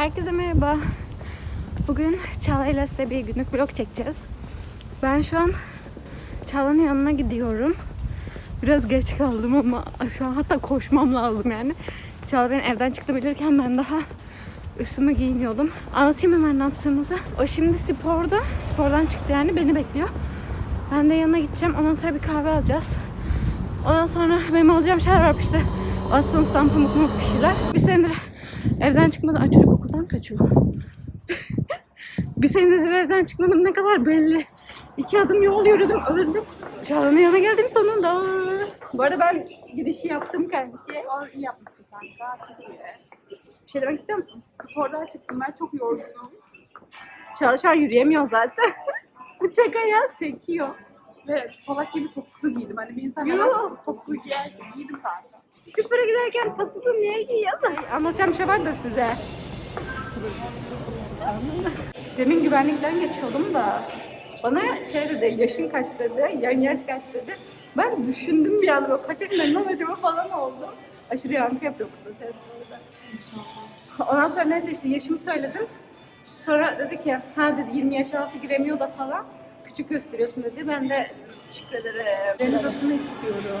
Herkese merhaba. Bugün Çağla ile size bir günlük vlog çekeceğiz. Ben şu an Çağla'nın yanına gidiyorum. Biraz geç kaldım ama şu an hatta koşmam lazım yani. Çağla beni evden çıktı bilirken ben daha üstümü giyiniyordum. Anlatayım hemen ne yaptığımızı. O şimdi sporda. Spordan çıktı yani beni bekliyor. Ben de yanına gideceğim. Ondan sonra bir kahve alacağız. Ondan sonra benim alacağım şeyler var işte. Atsın stamp pamuk pamuk bir şeyler. Bir senedir evden çıkmadan... Ay çocuk okuldan kaçıyor. bir senedir evden çıkmadım ne kadar belli. İki adım yol yürüdüm öldüm. Çağla'nın yanına geldim sonunda. Bu arada ben girişi yaptım kanki. iyi yapmışsın kanka. Çok iyi. Bir şey demek istiyor musun? Spordan çıktım ben çok yorgunum. Çağla şu an yürüyemiyor zaten. Tek ayağı sekiyor. Ve salak gibi topuklu giydim. Hani bir insan neden topuklu giyer? Giydim kanka. Spora giderken topuklu niye giyiyorsun? Anlatacağım bir şey var da size. Demin güvenlikten geçiyordum da bana şey dedi, yaşın kaç dedi, yan yaş kaç dedi. Ben düşündüm bir anda kaç yaşındayım lan acaba falan oldu. Aşırı yankı yapıyor burada. Ondan sonra neyse işte yaşımı söyledim. Sonra dedi ki ha dedi 20 yaş altı giremiyor da falan. Küçük gösteriyorsun dedi. Ben de teşekkür ederim. Deniz atını istiyorum.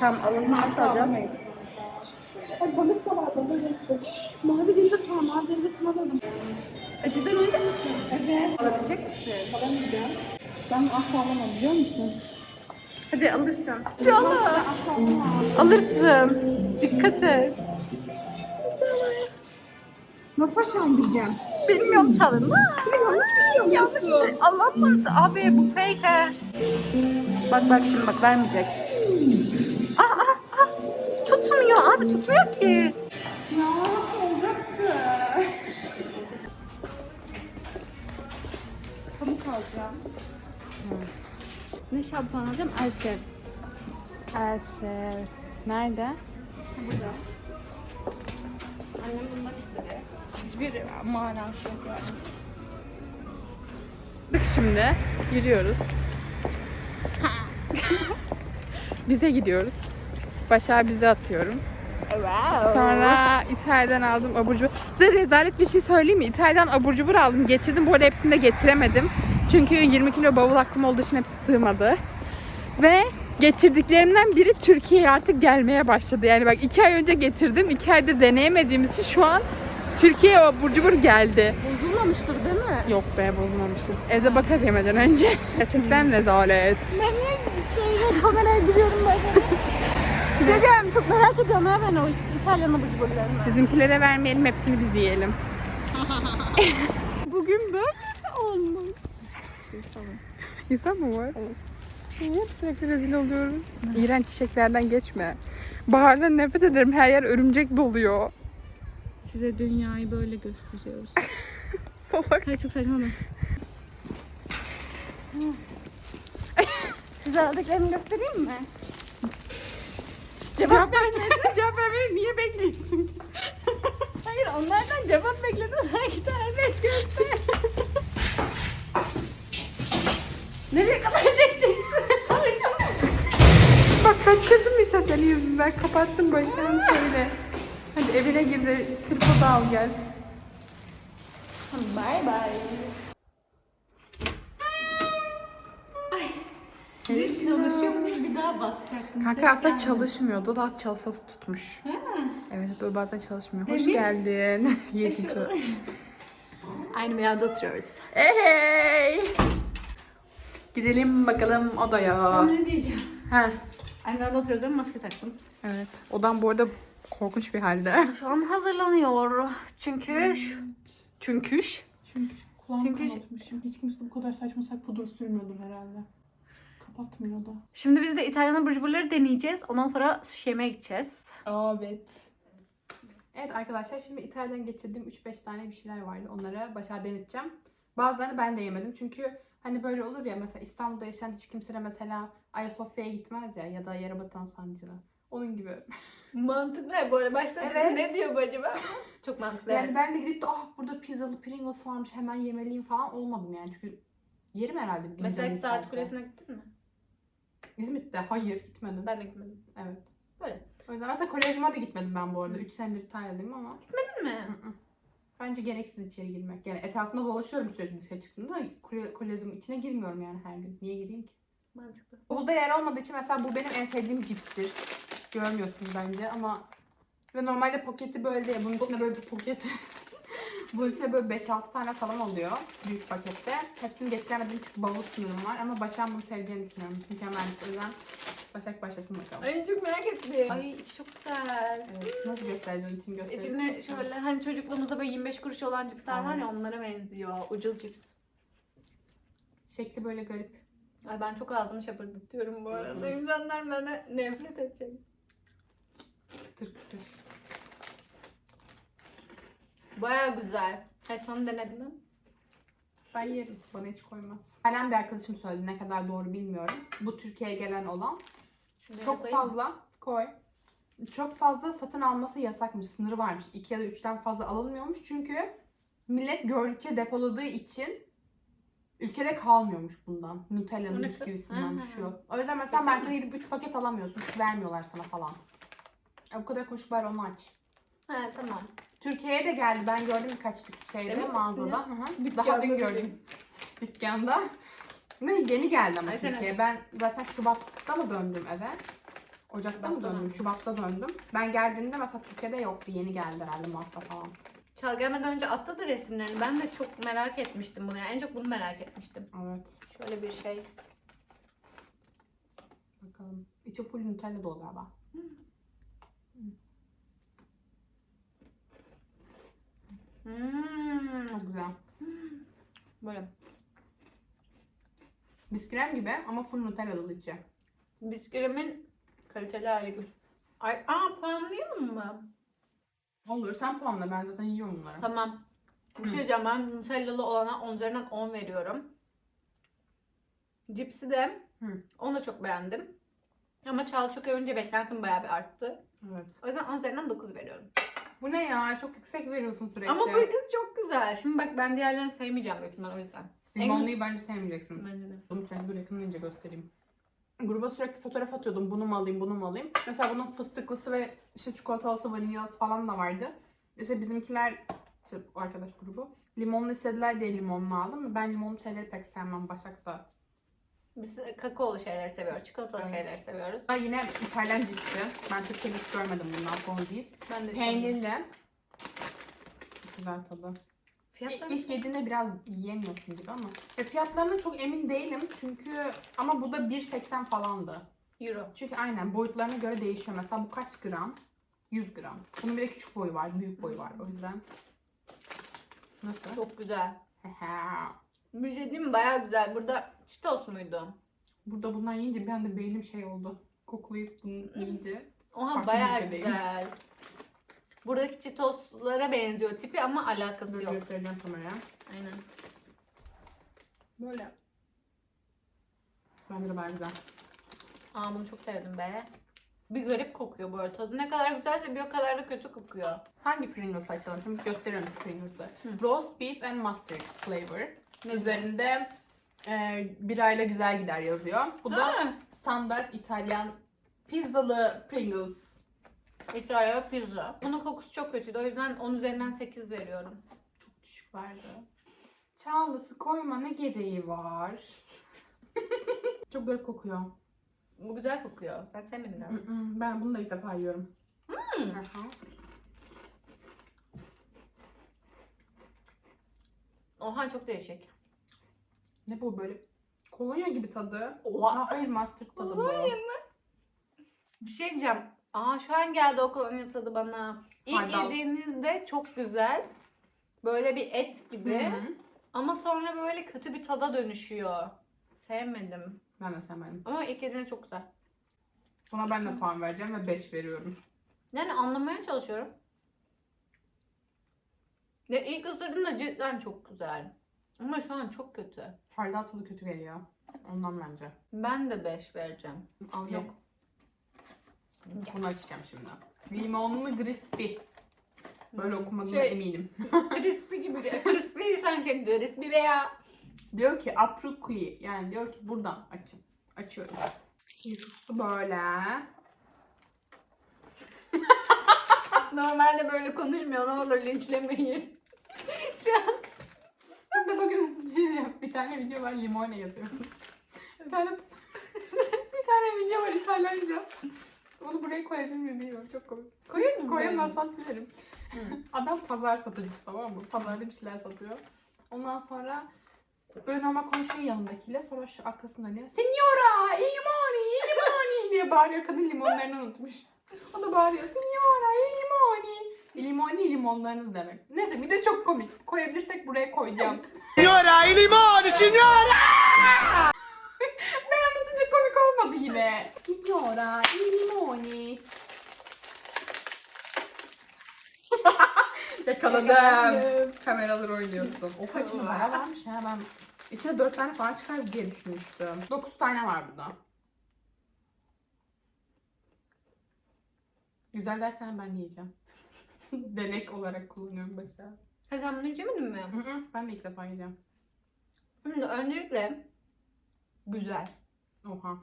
Tam alınma alacağım? Ay balık da var balık da. Mavi denize tamam mavi denize tamamladım. E, Cidden oynayacak mısın? Evet. Alabilecek misin? Alamayacağım. Ben asla alamam biliyor musun? Hadi alırsın. Alamam. Alırsın. Dikkat et. Nasıl aşağı indireceğim? Bilmiyorum Çağla. Yanlış bir şey Yanlış bir şey. Anlatmadı. Abi bu fake he. Bak bak şimdi bak vermeyecek. Aa, aa, aa. Tutmuyor abi tutmuyor ki. Alacağım. Ne şampuan alacağım? Elsev. Elsev. Nerede? Burada. Annem bundan istedi. Hiçbir manası yok yani. Bak şimdi yürüyoruz. bize gidiyoruz. Başa bize atıyorum. Sonra İtalya'dan aldım abur cubur. Size rezalet bir şey söyleyeyim mi? İtalya'dan abur cubur aldım getirdim. Bu arada hepsini de getiremedim. Çünkü 20 kilo bavul hakkım olduğu için hepsi sığmadı. Ve getirdiklerimden biri Türkiye'ye artık gelmeye başladı. Yani bak iki ay önce getirdim. iki aydır deneyemediğimiz için şu an Türkiye'ye o abur cubur geldi. Bozulmamıştır değil mi? Yok be bozulmamıştır. Evde bakarız yemeden önce. Gerçekten rezalet. Ben niye şey, kameraya giriyorum böyle? Bir şey diyeceğim. Çok merak ediyorum ha ben o İtalyan abur cuburlarını. Bizimkilere vermeyelim hepsini biz yiyelim. Bugün olmuş. İnsan mı var? Niye sürekli rezil oluyoruz? İğrenç çiçeklerden geçme. Baharda nefret ederim. Her yer örümcek doluyor. Size dünyayı böyle gösteriyoruz. Salak. Hayır çok saçma mı? Size aldıklarımı göstereyim mi? Cevap vermedin. Cevap vermedin. Niye bekliyorsun? Hayır onlardan cevap bekledim. Sanki evet göster. Nereye kadar çekeceksin? Bak kaçırdım işte seni yüzünden. Kapattım başlarını söyle. Hadi evine gir de tripodu al gel. Bye bye. Mu diye bir daha basacaktım. Kanka aslında çalışmıyordu da çalışası tutmuş. Evet böyle bazen çalışmıyor. Hoş Demin- geldin. Yeşil. Aynı binada oturuyoruz. Hey! Gidelim bakalım odaya. ne diyeceğim? Ha. Aynı oturuyoruz ama maske taktım. Evet. Odam bu arada korkunç bir halde. Şu an hazırlanıyor. Çünkü şu... Çünkü Çünkü kulağımı Çünkü- kapatmışım. Hiç kimse bu kadar saçma sapan pudra sürmüyordur herhalde. Kapatmıyor da. Şimdi biz de İtalyan abur cuburları deneyeceğiz. Ondan sonra sushi yemeye gideceğiz. Evet. Evet arkadaşlar şimdi İtalya'dan getirdiğim 3-5 tane bir şeyler vardı. Onları başa deneteceğim. Bazılarını ben de yemedim. Çünkü hani böyle olur ya mesela İstanbul'da yaşayan hiç kimse de mesela Ayasofya'ya gitmez ya ya da Yerebatan Sancı'na. Onun gibi. Mantıklı bu arada. Başta dedim, Evet. ne diyor bu acaba? Çok mantıklı Yani ben de gidip de ah burada pizzalı Pringles varmış hemen yemeliyim falan olmadım yani. Çünkü yerim herhalde. bir Mesela Saat isterse. Kulesi'ne gittin mi? İzmit'te. Hayır gitmedim. Ben de gitmedim. Evet. Böyle. O yüzden mesela Kolezyum'a da gitmedim ben bu arada. 3 senedir İtalya'dayım ama. Gitmedin mi? Hı hı. Ben bence gereksiz içeri girmek. Yani etrafında dolaşıyorum sürekli dışarı çıktığımda da kole- kolezyumun içine girmiyorum yani her gün. Niye gireyim ki? Mantıklı. Bavulda yer olmadığı için mesela bu benim en sevdiğim cipstir. Görmüyorsunuz bence ama ve normalde paketi böyle değil. Bunun içinde böyle bir poket Bunun içinde böyle 5-6 tane falan oluyor büyük pakette. Hepsini getiremedim çünkü bavul sınırım var ama Başak'ın bunu seveceğini düşünüyorum. Mükemmelmiş. O yüzden Başak başlasın bakalım. Ay çok merak ettim. Ay içi çok güzel. Evet, nasıl göstereceğim için göstereyim. İçinde şöyle hani çocukluğumuzda böyle 25 kuruş olan cipsler var ya onlara benziyor. Ucuz cips. Şekli böyle garip. Ay ben çok ağzımı şapırdatıyorum bu arada. İnsanlar bana nefret edecek. Kıtır kıtır. Baya güzel. Hay sen denedin mi? Ben yerim. Bana hiç koymaz. Halen bir arkadaşım söyledi. Ne kadar doğru bilmiyorum. Bu Türkiye'ye gelen olan. Şuraya Çok koyayım fazla koy. Çok fazla satın alması yasakmış. Sınırı varmış. 2 ya da 3'ten fazla alınmıyormuş. Çünkü millet gördükçe depoladığı için ülkede kalmıyormuş bundan. Nutella'nın bisküvisinden şu. O yüzden mesela Güzel markete gidip 3 paket alamıyorsun. Vermiyorlar sana falan. Ya bu kadar koşuk bari onu aç. He tamam. Türkiye'ye de geldi. Ben gördüm birkaç şeyde misin mağazada. Hı hı. Daha dün gördüm. Dükkanda. Ve yeni geldi ama Ay, sen Türkiye'ye. Ben zaten Şubat'ta mı döndüm eve? Ocak'ta mı Şubat'ta döndüm? döndüm. Şubat'ta döndüm. Ben geldiğimde mesela Türkiye'de yoktu. Yeni geldi herhalde Mart'ta falan. Çal gelmeden önce attı da resimlerini. Ben de çok merak etmiştim bunu. Yani en çok bunu merak etmiştim. Evet. Şöyle bir şey. Bakalım. İçi full Nutella dolu galiba. Hmm. Çok güzel. Böyle. Biskrem gibi ama full Nutella dolu içi. Bisküvimin kaliteli hali gibi. Ay, aa puanlayalım mı? Olur sen puanla ben zaten yiyorum bunları. Tamam. Bir şey diyeceğim ben Nutella'lı olana 10 üzerinden 10 veriyorum. Cipsi de Hı. onu da çok beğendim. Ama Çağla çok övünce beklentim bayağı bir arttı. Evet. O yüzden 10 üzerinden 9 veriyorum. Bu ne ya? Çok yüksek veriyorsun sürekli. Ama bu ikisi çok güzel. Şimdi bak ben diğerlerini sevmeyeceğim büyük ihtimal o yüzden. Limonluyu bence sevmeyeceksin. Bence de. Bunu sürekli dur yakınlayınca göstereyim. Gruba sürekli fotoğraf atıyordum. Bunu mu alayım, bunu mu alayım? Mesela bunun fıstıklısı ve işte çikolatalısı, vanilyalısı falan da vardı. İşte bizimkiler, işte arkadaş grubu, limonlu istediler diye limonlu aldım. Ben limonlu şeyleri pek sevmem. Başak da. Biz kakaolu şeyleri seviyoruz. Çikolatalı Evet. şeyleri seviyoruz. Ha, yine İtalyan cipsi. Ben Türkiye'de hiç görmedim bundan Fondies. Ben de Peynirli. Güzel tadı. Fiyatları İlk yediğinde biraz yiyemiyorsun gibi ama. Ya fiyatlarına çok emin değilim çünkü ama bu da 1.80 falandı. Euro. Çünkü aynen boyutlarına göre değişiyor. Mesela bu kaç gram? 100 gram. Bunun bir de küçük boyu var, büyük boyu var. O yüzden. Nasıl? Çok güzel. Hehe. Bir şey? Bayağı güzel. Burada Cheetos muydu? Burada bundan yiyince bir anda beynim şey oldu. Koklayıp bunu yiyince. Oha Farklı bayağı ülkedeyim. güzel. Buradaki Cheetos'lara benziyor tipi ama alakası Böyle yok. göstereceğim kameraya. Aynen. Böyle. Bence de bayağı güzel. Aa bunu çok sevdim be. Bir garip kokuyor bu arada. Tadı ne kadar güzelse bir o kadar da kötü kokuyor. Hangi Pringles açalım? Şimdi gösteriyorum Pringles'ı. Roast beef and mustard flavor. Üzerinde e, birayla güzel gider yazıyor. Bu da Ha, standart İtalyan pizzalı Pringles. İtalya pizza. Bunun kokusu çok kötüydü. O yüzden 10 üzerinden 8 veriyorum. Çok düşük verdi. Çağlası koyma ne gereği var? Çok garip kokuyor. Bu güzel kokuyor. Sen sevmedin. Mm-mm, Ben bunu da ilk defa yiyorum. Aha. Oha çok değişik. Ne bu böyle? Kolonya gibi tadı. Oha. Aa, hayır mustard tadı bu. Bir şey diyeceğim. Aa şu an geldi o kolonya tadı bana. İlk Hardal. yediğinizde çok güzel. Böyle bir et gibi. Hı hı. Ama sonra böyle kötü bir tada dönüşüyor. Sevmedim. Ben de sevmedim. Ama ilk yediğinde çok güzel. Buna ben de puan vereceğim ve 5 veriyorum. Yani anlamaya çalışıyorum. Ya ilk ısırdığımda cidden çok güzel. Ama şu an çok kötü. Hardal tadı kötü geliyor. Ondan bence. Ben de 5 vereceğim. Al Yok. ye. Bunu açacağım şimdi. Limonlu crispy. Böyle okumadığına Şey- eminim. crispy gibi. crispy sanki crispy veya Diyor ki aprukui. Yani diyor ki buradan açın. Açıyorum. Kutusu böyle. normalde böyle konuşmuyor ne olur linçlemeyin. Burada bakın bir tane video var limone yazıyor. Bir tane bir tane video var İtalyanca. Onu buraya koyabilir miyim bilmiyorum çok komik. Koyar mısın? Koyamazsam silerim. Adam pazar satıcısı tamam mı? Pazarda bir şeyler satıyor. Ondan sonra böyle normal konuşuyor yanındakiyle. Sonra şu arkasına dönüyor. Signora! i Limoni! i Limoni! diye bağırıyor. Kadın limonlarını unutmuş. O da bağırıyor. Signora! i Limoni! Limoni limonlarınız demek. Neyse bir de çok komik. Koyabilirsek buraya koyacağım. Signora, i limoni, signora! ben anlatınca komik olmadı yine. Signora! i limoni! Yakaladım. Kameralar oynuyorsun. O kaç numara varmış ha ben. İçine 4 tane falan çıkar diye düşünmüştüm. 9 tane var burada. Güzel dersen ben yiyeceğim. Denek olarak kullanıyorum başa. Ha sen bunu hiç yemedin mi? Hı hı, Ben de ilk defa yiyeceğim. Şimdi öncelikle güzel. Oha.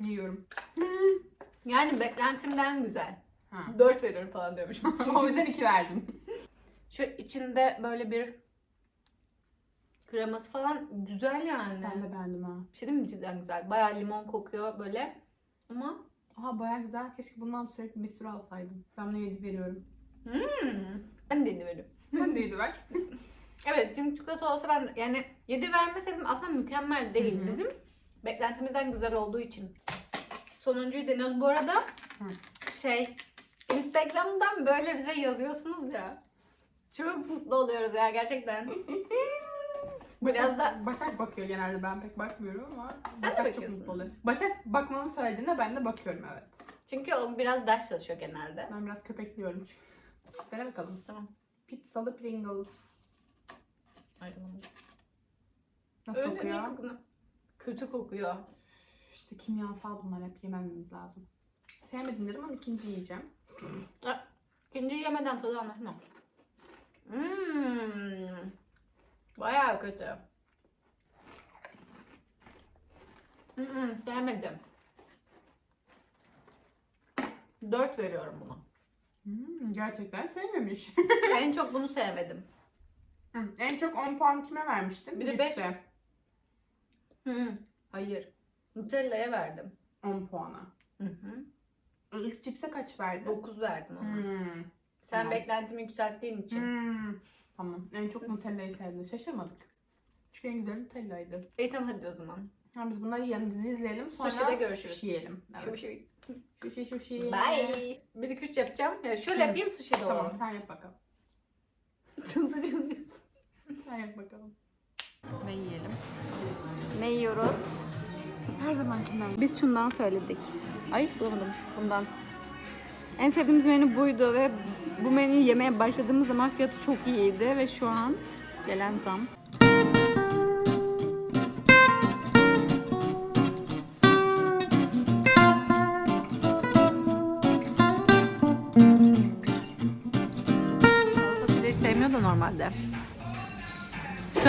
Yiyorum. Yani beklentimden güzel. Ha. 4 veriyorum falan diyormuşum. o yüzden 2 verdim. Şu içinde böyle bir kreması falan güzel yani. Ben de beğendim ha. Bir şey değil mi cidden güzel. Bayağı limon kokuyor böyle. Ama Aha baya güzel. Keşke bundan sürekli bir sürü alsaydım. Ben buna 7 veriyorum. Hmm, ben de yedi veriyorum. Sen de 7 ver. Evet çünkü çikolata olsa ben yani 7 verme sebebim aslında mükemmel değil. Hı hı. Bizim beklentimizden güzel olduğu için. Sonuncuyu deniyoruz. Bu arada Hı. şey Instagram'dan böyle bize yazıyorsunuz ya. Çok mutlu oluyoruz ya gerçekten. Başak, Biraz da- Başak bakıyor genelde. Ben pek bakmıyorum ama de Başak çok bakıyorsun. mutlu oluyor. Başak bakmamı söylediğinde ben de bakıyorum evet. Çünkü o biraz ders çalışıyor genelde. Ben biraz köpekliyorum çünkü. Dene bakalım. Tamam. Pizzalı Pringles. Ay, tamam. Nasıl Öyle kokuyor? değil. Kötü kokuyor. İşte kimyasal bunlar hep yemememiz lazım. Sevmedim dedim ama ikinci yiyeceğim. İkinci yemeden tadı anlatmam. Hmm. Bayağı kötü. Hmm, sevmedim. 4 veriyorum buna. Hmm, gerçekten sevmemiş. en çok bunu sevmedim. Hı, en çok 10 puan kime vermiştin? Bir de Cipse. Hmm, Hayır. Nutella'ya verdim. 10 puana. Hı hı. İlk cipse kaç verdin? 9 verdim ona. Hmm. Sen tamam. beklentimi yükselttiğin için. Hmm. Tamam. En çok Nutella'yı sevdim. Şaşırmadık. Çünkü en güzel Nutella'ydı. İyi tamam hadi o zaman. Ha, biz bunları dizi izleyelim. Sonra Sushi'de görüşürüz. yiyelim. Evet. Sushi. Sushi, sushi. Bye. 1 2 3 yapacağım. Ya şöyle Hı. yapayım sushi de Tamam sen yap bakalım. Sen yap bakalım. Ve yiyelim. Ne yiyoruz? Her zamankinden. Biz şundan söyledik. Ay bulamadım. Bundan. En sevdiğimiz menü buydu ve bu menüyü yemeye başladığımız zaman fiyatı çok iyiydi ve şu an gelen zam.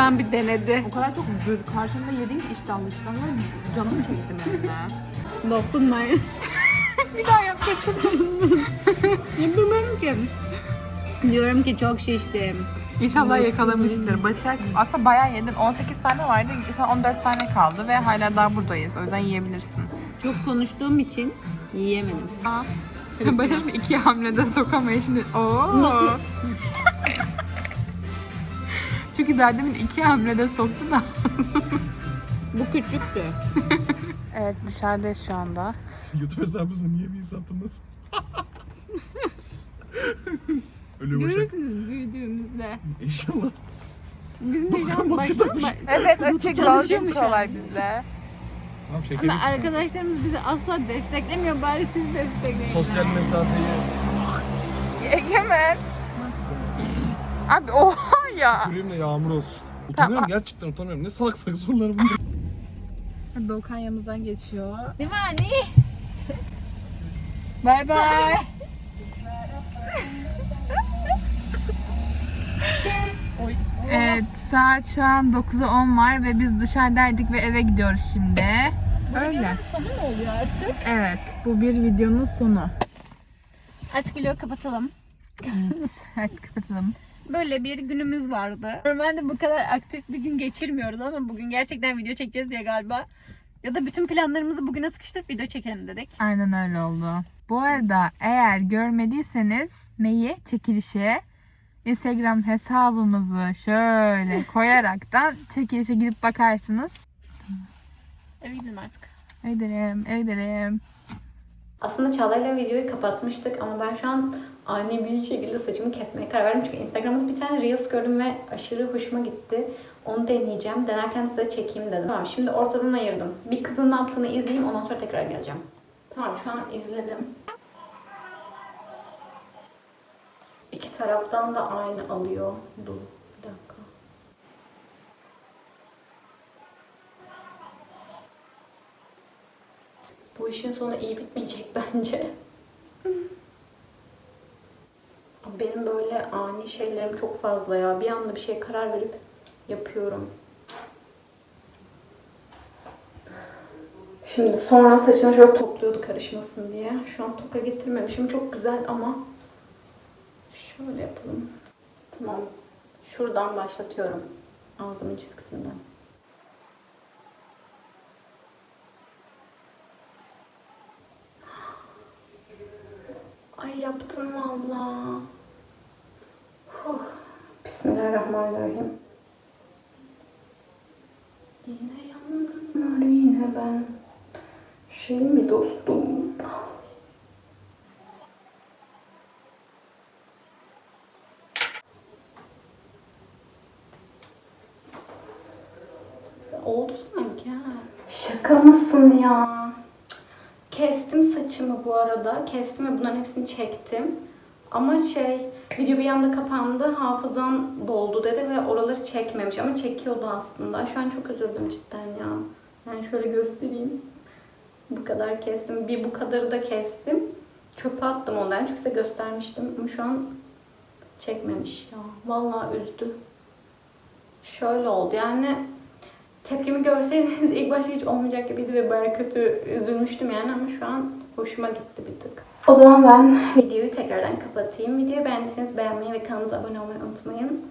Şu an bir denedi. O kadar çok göz karşımda yedin ki iştahlı iştahlı. Canım çekti benim. Dokunmayın. Bir daha yap kaçın. Yapamıyorum ki. Diyorum ki çok şiştim. İnşallah yakalamıştır. Başak aslında bayağı yedin. 18 tane vardı. Şu an 14 tane kaldı ve hala daha buradayız. O yüzden yiyebilirsin. Çok konuştuğum için yiyemedim. Başak iki hamlede sokamayız şimdi. Oo. Çünkü daha demin iki hamlede soktu da. Bu küçüktü. Evet dışarıdayız şu anda. YouTube hesabınızda niye bir insansınız? Öyle boşak. Görürsünüz büyüdüğümüzde. İnşallah. Bizim başta... takmış. Evet açık çalışıyorlar bizle. Tamam şeker Ama arkadaşlarımız bizi asla desteklemiyor. Bari siz destekleyin. Sosyal mesafeyi Egemen. Abi oha ya. de yağmur olsun. Utanıyorum gerçekten utanıyorum. Ne salak salak sorular bunlar. Doğukan yanımızdan geçiyor. Divani. Bay bay. Evet saat şu an 9'a 10 var ve biz dışarıdaydık ve eve gidiyoruz şimdi. Öyle. Sonu mu oluyor artık? Evet bu bir videonun sonu. Artık vlogu kapatalım. Hadi kapatalım. Böyle bir günümüz vardı. Normalde bu kadar aktif bir gün geçirmiyoruz ama bugün gerçekten video çekeceğiz diye galiba. Ya da bütün planlarımızı bugüne sıkıştırıp video çekelim dedik. Aynen öyle oldu. Bu arada eğer görmediyseniz neyi? Çekilişi Instagram hesabımızı şöyle koyaraktan çekilişe gidip bakarsınız. Eve gidelim artık. Eve gidelim, eve gidelim. Aslında Çağla'yla videoyu kapatmıştık ama ben şu an ani bir şekilde saçımı kesmeye karar verdim. Çünkü Instagram'da bir tane Reels gördüm ve aşırı hoşuma gitti. Onu deneyeceğim. Denerken size çekeyim dedim. Tamam şimdi ortadan ayırdım. Bir kızın ne yaptığını izleyeyim ondan sonra tekrar geleceğim. Tamam şu an izledim. İki taraftan da aynı alıyor. Dur bir dakika. Bu işin sonu iyi bitmeyecek bence. Benim böyle ani şeylerim çok fazla ya. Bir anda bir şeye karar verip yapıyorum. Şimdi sonra saçını şöyle topluyordu karışmasın diye. Şu an toka getirmemişim. Çok güzel ama şöyle yapalım. Tamam. Şuradan başlatıyorum. Ağzımın çizgisinden. Ay yaptım valla. Bismillahirrahmanirrahim. Yine var yine ben. Şey mi dostum? Oldu sanki ha. Şaka mısın ya? Kestim saçımı bu arada. Kestim ve bunların hepsini çektim. Ama şey, video bir anda kapandı, hafızam doldu dedi ve oraları çekmemiş ama çekiyordu aslında. Şu an çok üzüldüm cidden ya. Yani şöyle göstereyim. Bu kadar kestim. Bir bu kadarı da kestim. Çöpe attım ondan çünkü size göstermiştim. Ama şu an çekmemiş ya. Vallahi üzdü. Şöyle oldu yani tepkimi görseydiniz ilk başta hiç olmayacak gibiydi ve bayağı kötü üzülmüştüm yani ama şu an hoşuma gitti bir tık. O zaman ben videoyu tekrardan kapatayım. Videoyu beğendiyseniz beğenmeyi ve kanalımıza abone olmayı unutmayın.